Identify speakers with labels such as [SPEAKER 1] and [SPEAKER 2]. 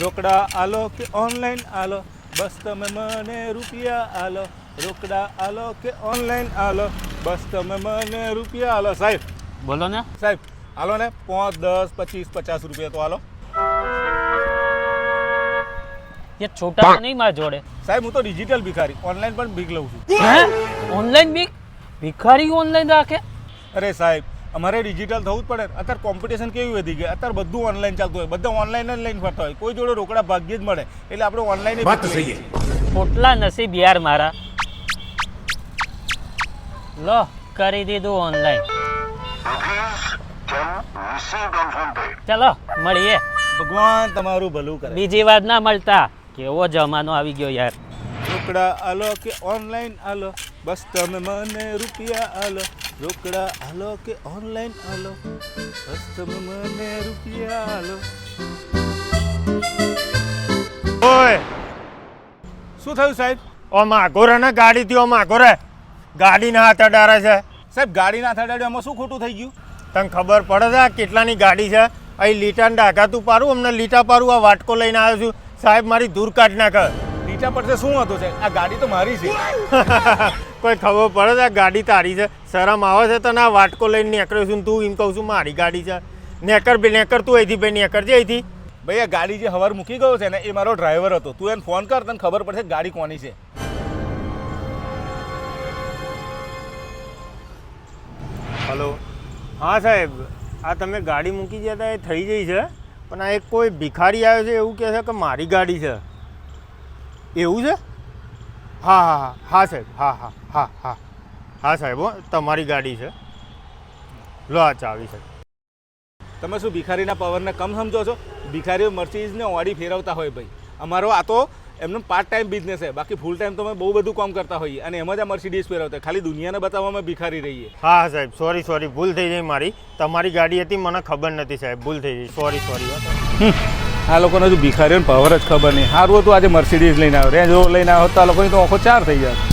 [SPEAKER 1] રોકડા આલો કે ઓનલાઈન આલો? બસ તમે મને રૂપિયા આલો. રોકડા આલો કે ઓનલાઈન આલો? બસ તમે મને રૂપિયા આલો. સાહેબ.
[SPEAKER 2] બોલો ને.
[SPEAKER 1] સાહેબ આલો ને. પાંચ દસ પચીસ પચાસ રૂપિયા તો આલો.
[SPEAKER 2] એ છોટા નહીં મારા જોડે.
[SPEAKER 1] સાહેબ હું તો ડિજિટલ ભિખારી. ઓનલાઈન પણ ભીખ લઉં છું.
[SPEAKER 2] ઓનલાઈન બીક ભિખારી ઓનલાઈન રાખે?
[SPEAKER 1] અરે સાહેબ અમારે ડિજિટલ થવું જ પડે. ને. અત્યારે કોમ્પિટિશન કેવી વધી ગઈ? અત્યારે બધું ઓનલાઈન ચાલતું હોય. બધા ઓનલાઈન જ લઈને ફરતા હોય. કોઈ જોડે રોકડા ભાગ્યે જ મળે. એટલે આપણે ઓનલાઈન
[SPEAKER 3] વાત તો સહી
[SPEAKER 2] નસીબ યાર મારા. લો કરી દીધું ઓનલાઈન ચલો મળીએ.
[SPEAKER 1] ભગવાન તમારું ભલું કરે.
[SPEAKER 2] બીજી વાત ના મળતા. કેવો જમાનો આવી ગયો યાર.
[SPEAKER 1] રોકડા આલો કે ઓનલાઈન આલો? બસ તમે મને રૂપિયા આલો. રોકડા આલો કે ઓનલાઈન આલો? હસ્તમ મને રૂપિયા આલો.
[SPEAKER 4] ઓય!
[SPEAKER 1] શું થયું સાહેબ?
[SPEAKER 4] ઓ માગો ને ને ગાડીથી ઓ માગો ગાડી ગાડીના હાથ અડારે છે.
[SPEAKER 1] સાહેબ ગાડીના થડાડ્યો એમાં શું ખોટું થઈ ગયું?
[SPEAKER 4] તને ખબર પડે છે કેટલાની ગાડી છે? અહીં લીટાને ડાઘાતું પારું અમને લીટા પારું આ વાટકો લઈને આવ્યો છું. સાહેબ મારી દૂર કાઢ નાખે.
[SPEAKER 1] નીચા પડશે શું હતું છે? આ ગાડી તો મારી છે.
[SPEAKER 4] કોઈ ખબર પડે છે આ ગાડી તારી છે? શરમ આવે છે તને આ વાટકો લઈને નીકળ્યો છું તું એમ કહું છું મારી ગાડી છે. નેકર બે નેકર તું અહીંથી ભાઈ નેકર છે અહીંથી.
[SPEAKER 1] ભાઈ આ ગાડી જે હવાર મૂકી ગયો છે ને એ મારો ડ્રાઈવર હતો. તું એને ફોન કર તને ખબર પડશે ગાડી કોની છે.
[SPEAKER 4] હલો હા સાહેબ. આ તમે ગાડી મૂકી ગયા હતા એ થઈ ગઈ છે. પણ આ એક કોઈ ભિખારી આવ્યો છે એવું કહે છે કે મારી ગાડી છે. એવું છે? હા હા હા. હા સાહેબ. હા હા. હા હા. હા સાહેબ હો. તમારી ગાડી છે. લો આ ચાવી સાહેબ.
[SPEAKER 1] તમે શું ભિખારીના પાવરને કમ સમજો છો? ભિખારીઓ મર્સિડીઝને ઓડી ફેરવતા હોય ભાઈ. અમારો આ તો એમનો પાર્ટ ટાઈમ બિઝનેસ છે. બાકી ફૂલ ટાઈમ તો અમે બહુ બધું કામ કરતા હોઈએ. અને એમાં જ આ મર્સિડીઝ ફેરવતા ખાલી દુનિયાને બતાવવામાં ભિખારી રહીએ.
[SPEAKER 4] હા હા સાહેબ. સોરી સોરી ભૂલ થઈ ગઈ મારી. તમારી ગાડી હતી મને ખબર નથી સાહેબ. ભૂલ થઈ ગઈ. સોરી સોરી
[SPEAKER 1] આ લોકોને હજુ ભિખારીઓને પાવર જ ખબર નહીં. સારું હતું આજે મર્સિડીઝ લઈને આવ્યો. રેન્જ રોવર લઈને આવ્યો તો આ લોકોની તો આંખો ચાર થઈ જાય.